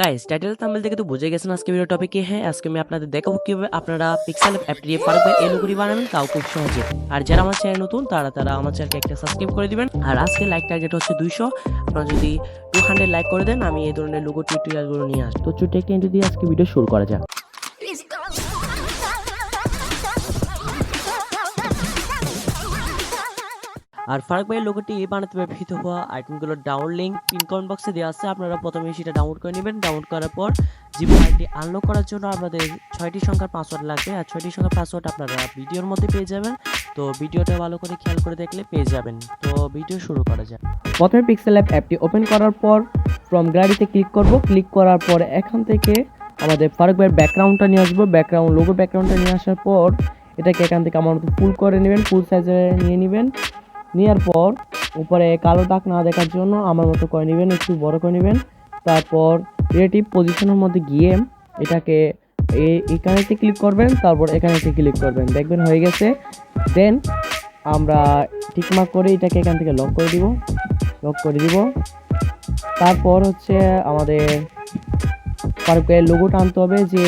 Guys title thumbnail থেকে তো বুঝে গেছেন আজকে ভিডিও টপিকে হ্যাঁ? আজকে আমি আপনাদের দেখাবো কীভাবে আপনারা পিক্সেল অ্যাপটি এই লোগোটি বানাবেন, তাও খুব সহজে। আর যারা আমার চ্যানেল নতুন, তারা তারা আমার চ্যানেলকে একটা সাবস্ক্রাইব করে দিবেন। আর আজকে লাইক টার্গেট হচ্ছে দুইশো। আপনারা যদি টু হান্ড্রেড লাইক করে দেন, আমি এই ধরনের লোগো টিউটোরিয়ালগুলো নিয়ে আসব। তো ছোট্ট একটা ইন্টু দিয়ে আজকে ভিডিও শুরু করা যাক। আর ফারাক ভাইয়ের লোগোটি বানাতে ব্যবহৃত হওয়া আইটেমগুলোর ডাউন লিঙ্ক পিন কমেন্ট বক্সে দেওয়া আছে। আপনারা প্রথমে সেটা ডাউনলোড করে নেবেন। ডাউনলোড করার পর জিবো আইডি আনলক করার জন্য আপনাদের ছয়টি সংখ্যার পাসওয়ার্ড লাগবে। আর ছয়টি সংখ্যার পাসওয়ার্ড আপনারা ভিডিওর মধ্যে পেয়ে যাবেন। তো ভিডিওটা ভালো করে খেয়াল করে দেখলে পেয়ে যাবেন। তো ভিডিও শুরু করা যাক। প্রথমে পিক্সেল অ্যাপ অ্যাপটি ওপেন করার পর ফ্রম গ্যালারিতে ক্লিক করব। ক্লিক করার পর এখান থেকে আমাদের ফারুক ভাইয়ের ব্যাকগ্রাউন্ডটা নিয়ে আসব। ব্যাকগ্রাউন্ড লোগো ব্যাকগ্রাউন্ডটা নিয়ে আসার পর এটাকে এখান থেকে আমার মতো ফুল করে নেবেন। ফুল সাইজে নিয়ে নেবেন। নেওয়ার পর উপরে কালো দাগ না দেখার জন্য আমার মতো করে নেবেন, একটু বড় করে নেবেন। তারপর রিলেটিভ পজিশনের মধ্যে গিয়ে এটাকে এখানেতে ক্লিক করবেন, তারপর এখানেতে ক্লিক করবেন। দেখবেন হয়ে গেছে। দেন আমরা টিকমার্ক করে এটাকে এখান থেকে লক করে দিব লক করে দিব। তারপর হচ্ছে আমাদের ফারুক ভাইয়ের লোগোটা আনতে হবে যে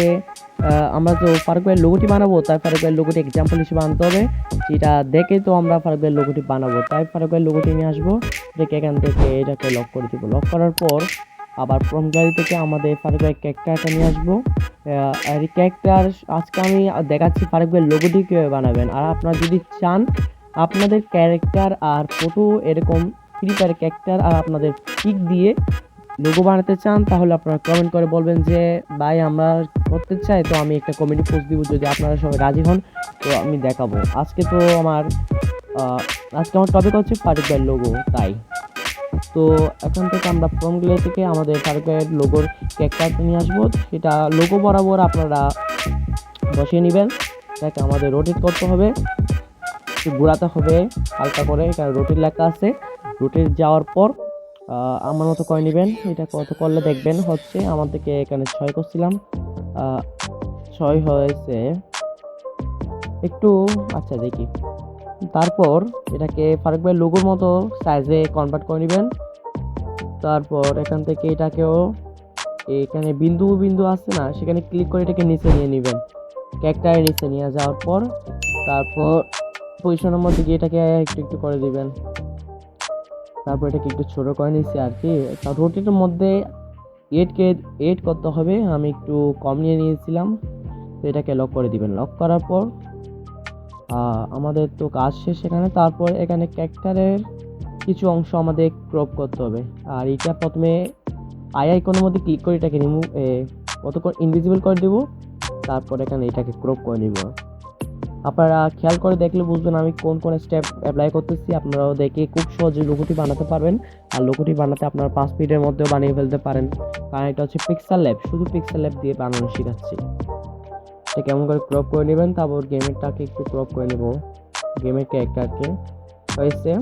আমরা তো ফারুক ভাইয়ের লোগোটি বানাবো, তাই ফারুক ভাইয়ের লোগোটি এক্সাম্পল হিসেবে আনতে হবে। যেটা দেখে তো আমরা ফারুক ভাইয়ের লোগোটি বানাবো, তাই ফারুক ভাইয়ের লোগোটি নিয়ে আসব, এটাকে এখান থেকে এটাকে লক করে দিব। লক করার পর আবার ফ্রম গ্যালারি থেকে আমাদের ফারুক ভাইয়ের ক্যারেক্টারটা নিয়ে আসব। আর এই ক্যারেক্টার আজকে আমি দেখাচ্ছি ফারুক ভাইয়ের লোগোটি কীভাবে বানাবেন। আর আপনারা যদি চান, আপনাদের ক্যারেক্টার আর ফটো এরকম ফ্রি ফায়ার ক্যারেক্টার আর আপনাদের পিক দিয়ে লোগো বানাতে চান, তাহলে আপনারা কমেন্ট করে বলবেন যে, ভাই, আমরা করতে চাই, তো আমি একটা কমেডি পোস্ট দিব যদি আপনারা সবাই রাজি হন। তো আমি দেখাবো। আজকে তো আমার আজকে আমার টপিক হচ্ছে ফারুক ভাইয়ের লোগো তাই। তো এখন থেকে আমরা ফর্মগুলো থেকে আমাদের ফারুক ভাইয়ের লোগোর ক্যারেক্টারটা নিয়ে আসব। সেটা লোগো বরাবর আপনারা বসিয়ে নেবেন। তাকে আমাদের রোটেট করতে হবে। ঘোরাতে হবে, হালকা করে। এখানে রোটেট লেখা আছে। রোটেট যাওয়ার পর আমার মতো করে নেবেন। এটা কত করলে দেখবেন হচ্ছে আমার থেকে এখানে ছয় করছিলাম। ছয় হয়েছে। একটু আচ্ছা দেখি। তারপর এটাকে ফারুক ভাই লোগোর মতো সাইজে কনভার্ট করে নেবেন। তারপর এখান থেকে এটাকেও এখানে বিন্দু বিন্দু আছে না, সেখানে ক্লিক করে এটাকে নিচে নিয়ে নেবেন। ক্যারেক্টারের নিচে নিয়ে যাওয়ার পর, তারপর পজিশনের মধ্যে গিয়ে এটাকে একটু একটু করে দিবেন। তারপর এটাকে একটু ছোটো করে নিচ্ছি আর কি। রুটির মধ্যে এইট কে এইট করতে হবে, আমি একটু কম নিয়ে নিয়েছিলাম। তো এটাকে লক করে দিবেন। লক করার পর আমাদের তো কাজ শেষ এখানে। তারপর এখানে ক্যারেক্টারের কিছু অংশ আমাদের ক্রপ করতে হবে। আর এটা প্রথমে আই আইকনের মধ্যে ক্লিক করে এটাকে রিমুভ কত করে ইনভিজিবল করে দেবো? তারপর এখানে এটাকে ক্রপ করে নিব। আপনারা খেয়াল করে দেখলে বুঝবেন আমি কোন কোন স্টেপ অ্যাপ্লাই করতেছি। আপনারাও দেখে খুব সহজে লোগোটি বানাতে পারবেন। আর লোগোটি বানাতে আপনারা পাঁচ মিনিটের মধ্যেও বানিয়ে ফেলতে পারেন। কারণ এটা হচ্ছে পিক্সেল ল্যাব শুধু পিক্সেল ল্যাব দিয়ে বানানো শেখাচ্ছি। এটা কেমন করে ক্রপ করে নেবেন? তারপর গেমেরটাকে একটু ক্রপ করে নেব। গেমের ক্যারেক্টারকে হয়েছে।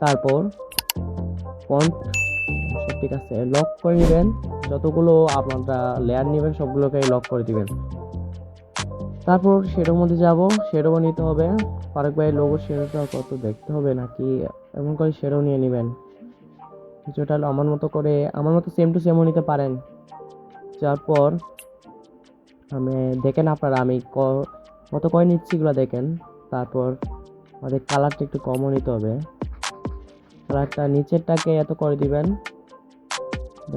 তারপর ফন্ট ঠিক আছে লক করে নেবেন। যতগুলো আপনারা লেয়ার নেবেন সবগুলোকে লক করে দিবেন। তারপর শেডোর মধ্যে যাব শেডো নিতে হবে। ফারুক ভাইয়ের লোগো শেডোটা কত দেখতে হবে নাকি এমন করে শেডো নিয়ে নেবেন। কিছুটা আমার মতো করে, আমার মতো সেম টু সেমও নিতে পারেন। তারপর আমি, দেখেন আপনারা, আমি ক- কত করে নিচ্ছি এগুলো দেখেন। তারপর আমাদের কালারটা একটু কমও নিতে হবে। কালারটা নিচেরটাকে এত করে দিবেন।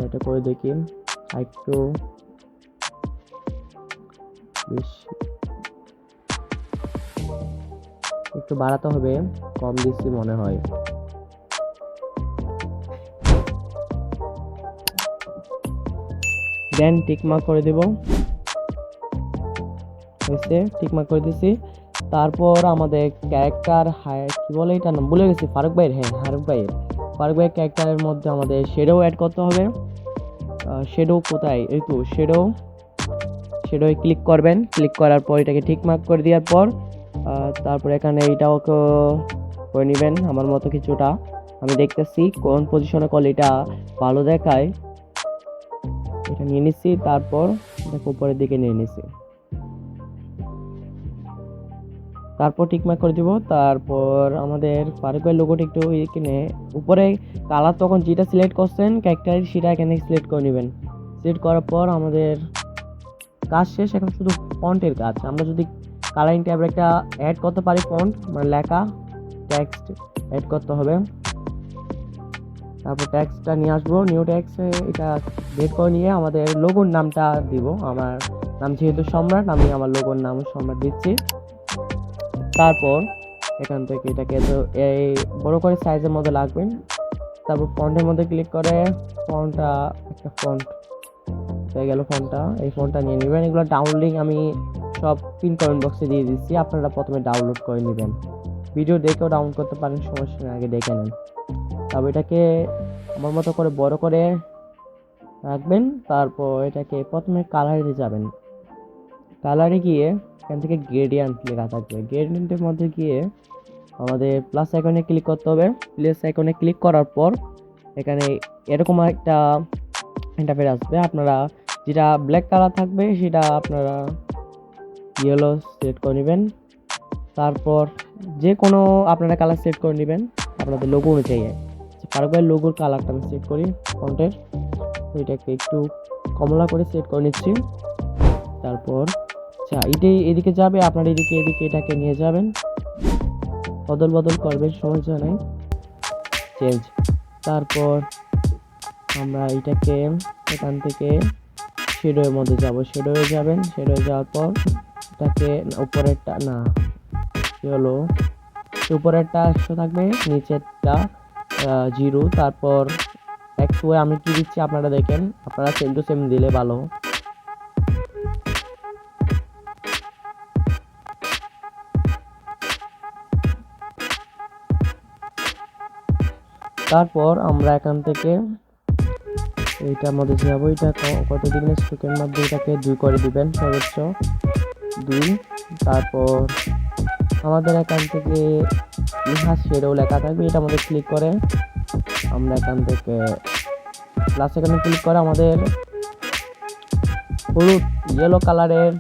এটা করে দেখি। একটু বেশি। একটু বাড়াতে হবে, কম দিচ্ছি মনে হয়। দেন টিকমার্ক করে দেব। হয়েছে টিকমার্ক করে দিছি। তারপর আমাদের ক্যারেক্টার কি বলে এটা নাম? ভুলে গেছি, ফারুক ভাইয়ের হ্যাঁ ফারুক ভাইয়ের। ফারুক ভাইয়ের ক্যারেক্টারের মধ্যে আমাদের শেডো অ্যাড করতে হবে। শেডো কোথায়? এই তো শেডো শেডোয় ক্লিক করবেন। ক্লিক করার পর এটাকে ঠিক মার্ক করে দেওয়ার পর তারপর এখানে এইটাও করে নেবেন আমার মতো কিছুটা। আমি দেখতেছি কোন পজিশনে করলে এটা ভালো দেখায়। এটা নিয়ে নিচ্ছি তারপর দেখো উপরের দিকে নিয়ে নিচ্ছি তারপর টিকমার্ক করে দিব, তারপর আমাদের ফারুক ভাই লোগোটি একটু এখানে উপরে কালার তখন যেটা সিলেক্ট করছেন ক্যারেক্টারের সেটা এখানে সিলেক্ট করে নেবেন। সিলেক্ট করার পর আমাদের কাজ শেষ, এখন শুধু ফন্টের কাজ। আমরা যদি কালারিং ট্যাবে একটা অ্যাড করতে পারি ফন্ট মানে লেখা টেক্সট অ্যাড করতে হবে। তারপর ট্যাক্সটা নিয়ে আসব নিউ ট্যাক্সে এটা বের করে নিয়ে আমাদের লোগোর নামটা দিব। আমার নাম যেহেতু সম্রাট, আমি আমার লোগোর নাম সম্রাট দিচ্ছি। তারপর এখান থেকে এটাকে তো এই বড় করে সাইজের মধ্যে লাগবেন। তারপর ফন্টের মধ্যে ক্লিক করে ফন্টটা একটা ফন্ট হয়ে গেল ফোনটা এই ফোনটা নিয়ে নেবেন। এগুলো ডাউনলিং আমি পিন কমেন্ট বক্সে দিয়ে দিচ্ছি, আপনারা প্রথমে ডাউনলোড করে নেবেন। ভিডিও দেখেও ডাউনলোড করতে পারেন সমস্যা আগে দেখে নেন। তবে এটাকে আমার মতো করে বড় করে রাখবেন, তারপর এটাকে প্রথমে কালারে যাবেন। কালারে গিয়ে এখান থেকে গ্রেডিয়ান্ট লেখা থাকবে। গ্রেডিয়ান্টের মধ্যে গিয়ে আমাদের প্লাস আইকনে ক্লিক করতে হবে। প্লাস আইকনে ক্লিক করার পর এখানে এরকম একটা ইন্টারফেস আসবে। আপনারা যেটা ব্ল্যাক কালার থাকবে, সেটা আপনারা ইয়েলো সিলেক্ট করে নেবেন। তারপর যে কোনো আপনারা কালার সিলেক্ট করে নেবেন, আপনাদের লোগো অনুযায়ী। পারগয়ের লোগোর কালারটা আমি সিলেক্ট করি ফন্টের তো এটাকে একটু কমলা করে সিলেক্ট করে নিচ্ছি। তারপর আচ্ছা এটাই এদিকে যাবে, আপনার এদিকে এদিকে এটাকে নিয়ে যাবেন। বদল বদল করবেন সমস্যা নেই। চেঞ্জ তারপর আমরা এটাকে এখান থেকে শেডোয়ের মধ্যে যাব। শেডোয়ে যাবেন শেডোয়ে যাওয়ার পর এটাকে উপরেরটা, না, কি হলো? উপরেরটা একশো থাকবে, নিচেরটা জিরো। তারপর একশো আমি কি দিচ্ছি আপনারা দেখেন। আপনারা সেম টু সেম দিলে ভালো। তারপর আমরা এখান থেকে এইটার মধ্যে যাব। এটা কত দিনের স্ট্রোকের মধ্যে এটাকে দুই করে দিবেন, সর্বোচ্চ? দুই তারপর আমাদের এখান থেকে ইহা শেডও লেখা থাকবে, এটা আমাদের ক্লিক করে। আমরা এখান থেকে প্লাস এখানে ক্লিক করে আমাদের হলুদ ইয়েলো কালারের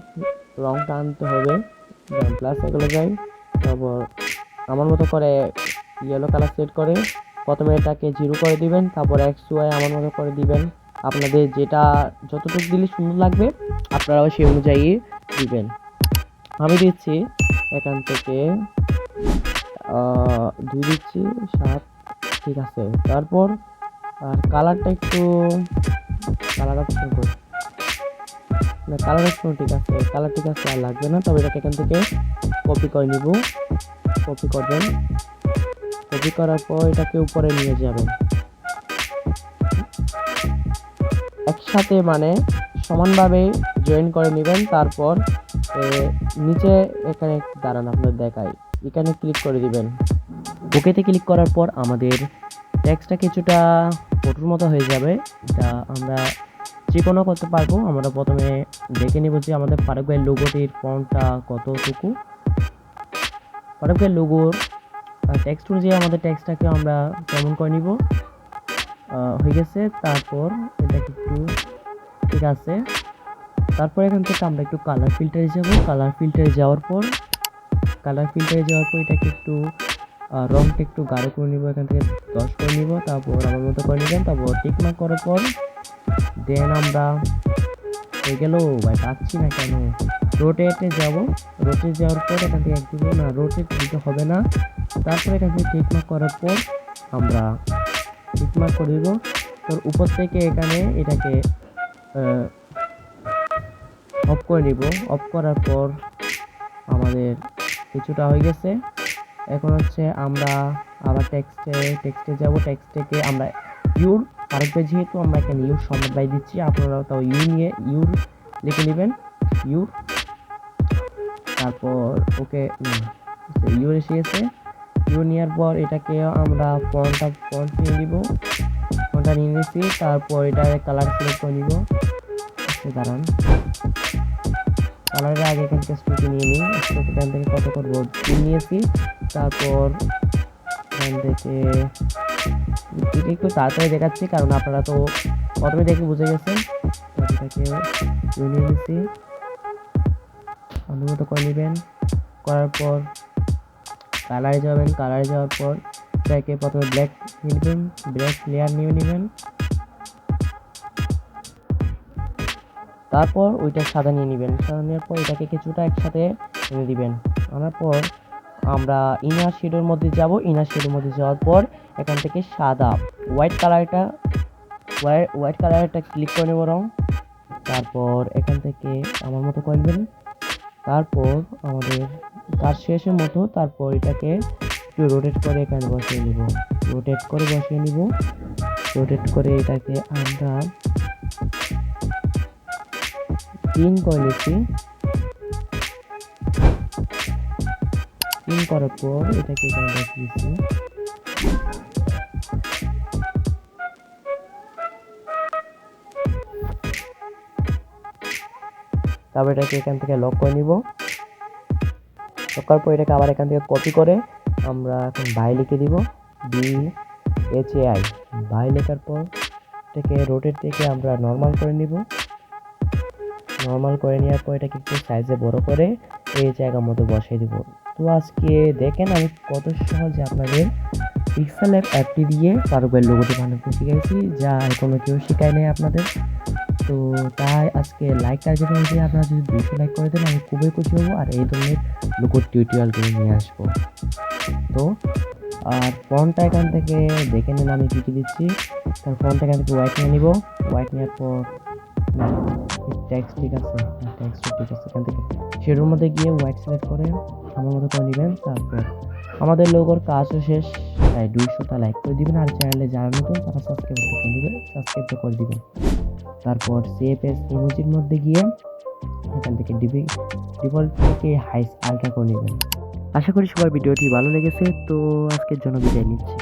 রংটা আনতে হবে। প্লাস এগুলো যাই। তারপর আমার মতো করে ইয়েলো কালার সেট করে প্রথমে এটাকে জিরো করে দিবেন, তারপর এক্স ওয়াই আমার মতো করে দিবেন। আপনাদের যেটা যতটুকু দিলে সুন্দর লাগবে, আপনারাও সেই অনুযায়ী দিবেন। আমি দিচ্ছি। এখান থেকে দুই দিচ্ছি, সাত, ঠিক আছে। তারপর, আর কালারটা একটু, কালার অপশন করি। না, কালার অপশন ঠিক আছে, কালার ঠিক আছে, আর লাগবে না, তবে এটাকে এখান থেকে কপি করে নিব। কপি করবেন কপি করার পর এটাকে উপরে নিয়ে যাবেন। একসাথে মানে সমানভাবে জয়েন করে নেবেন, তারপর নিচে এখানে দাঁড়ান আপনার দেখাই। এখানে ক্লিক করে দিবেন। ওকেতে ক্লিক করার পর আমাদের টেক্সটটা কিছুটা ফটোর মতো হয়ে যাবে। এটা আমরা যে কোনো করতে পারব। আমরা প্রথমে দেখে নিব যে আমাদের ফারুক ভাইয়ের লোগোটির ফন্টটা কতটুকু। ফারুক ভাইয়ের লোগোর টেক্সট অনুযায়ী আমাদের টেক্সটটাকে আমরা কেমন করে নিব? হয়ে গেছে। তারপর এটাকে একটু ঠিক আছে। তারপর এখান থেকে আমরা একটু কালার ফিল্টারে যাব। কালার ফিল্টারে যাওয়ার পর কালার ফিল্টারে যাওয়ার পর এটাকে একটু রংটা একটু গাঢ় করে নিব। এখান থেকে দশ করে নিব, তারপর আমার মতো করে নেবেন। তারপর টিকমার্ক করার পর দেন আমরা হয়ে গেল, ভাই পাচ্ছি না কেন? রোটেটে যাব। রোটেট যাওয়ার পর এখান থেকে দিব না রোটেট দিতে হবে না। তারপর এখান থেকে টিকমার্ক করার পর আমরা টিকমার্ক করে দিব তোর উপর থেকে এখানে এটাকে অফ করে নিব। অফ করার পর আমাদের কিছুটা হয়ে গেছে। এখন হচ্ছে আমরা আবার টেক্সটে টেক্সটে যাব। টেক্সট থেকে আমরা ইউর আরেকটা যেহেতু আমরা এখানে ইউর সমবায় দিচ্ছি আপনারাও তাও ইউ নিয়ে ইউর লিখে নেবেন। ইউর তারপর ওকে ইউর এসে গেছে। ইউ নেওয়ার পর এটাকে আমরা ফন্টটা ফন্ট নিয়ে দিব ফন্টটা নিয়ে নিয়েছি তারপর এটা কালার সিলেক্ট করে নিব। আচ্ছা, দাঁড়ান। কালারের আগে এখান থেকে স্টুকে নিয়ে নিই। স্টুক এখান থেকে কত করব তিন নিয়েছি। তারপর এখান থেকে একটু তাড়াতাড়ি দেখাচ্ছি, কারণ আপনারা তো প্রথমে দেখে বুঝে গেছেন। তো এটাকে নিয়ে নিয়েছি। অনুমত করে নেবেন। করার পর কালারে যাবেন। কালারে যাওয়ার পর এটাকে প্রথমে ব্ল্যাক নিয়ে নেবেন। ব্ল্যাক লেয়ার নিয়ে নেবেন। তারপর ওইটা সাদা নিয়ে নেবেন। সাদা নেওয়ার পর এটাকে কিছুটা একসাথে এনে দিবেন। আনার পর আমরা ইনার শেডের মধ্যে যাব। ইনার শেডের মধ্যে যাওয়ার পর এখান থেকে সাদা হোয়াইট কালারটা হোয়াইট কালারটা ক্লিক করে নেব রং। তারপর এখান থেকে আমার মতো করে নেবেন। তারপর আমাদের কাজ শেষের মতো তারপর এটাকে একটু রোটেট করে এখানে বসিয়ে নিব। রোটেট করে বসিয়ে নিব। রোটেট করে এটাকে আমরা তিন করে তিন করার পর এটাকে এখানে বসিয়ে দিচ্ছি তারপর এটাকে এখান থেকে লক করে নিব। লক করার পর এটাকে আবার এখান থেকে কপি করে আমরা এখন বাই লিখে দিব। বি এইচ এ আই বাই লেখার পর এটাকে রোটেট থেকে আমরা নর্মাল করে নিব। নর্মাল করে নেওয়ার পর এটাকে একটু সাইজে বড় করে এই জায়গা মতো বসিয়ে দিব। তো আজকে দেখেন আমি কত সহজে আপনাদের পিক্সেল অ্যাপ অ্যাপটি দিয়ে পারুবের লোগোটি বানাতে শিখেছি যা কোনো কেউ শেখায় নেই আপনাদের। তো তাই আজকে লাইক টার্গেট অনুযায়ী আপনারা যদি দুশো লাইক করে দেন, আমি খুবই খুশি হব আর এই ধরনের লোগোর টিউটোরিয়ালগুলো নিয়ে আসব। তো, আর ফোনটা এখান থেকে দেখে নিন আমি কী কী দিচ্ছি। তার ফোনটা এখান থেকে হোয়াইট নিয়ে নিব। হোয়াইট নেওয়ার পর ট্যাক্স ঠিক আছে ট্যাক্স ঠিক আছে, এখান থেকে। সেটার মধ্যে গিয়ে হোয়াইট সিলেক্ট করে আমার মতো করে নেবেন, তারপর আমাদের লোগোর কাজও শেষ। তাই দুইশোটা লাইক করে দিবেন, আর চ্যানেলে যারা নতুন, তারা সাবস্ক্রাইব করে দিবেন সাবস্ক্রাইব করে দিবেন। তারপর সেভ এস ইমোজির মধ্যে গিয়ে এখান থেকে ডিবি ডিফল্ট থেকে হাইস আলট্রা করে নেবেন। আশা করি সবার ভিডিওটি ভালো লেগেছে, তো আজকের জন্য বিদায় নিচ্ছি।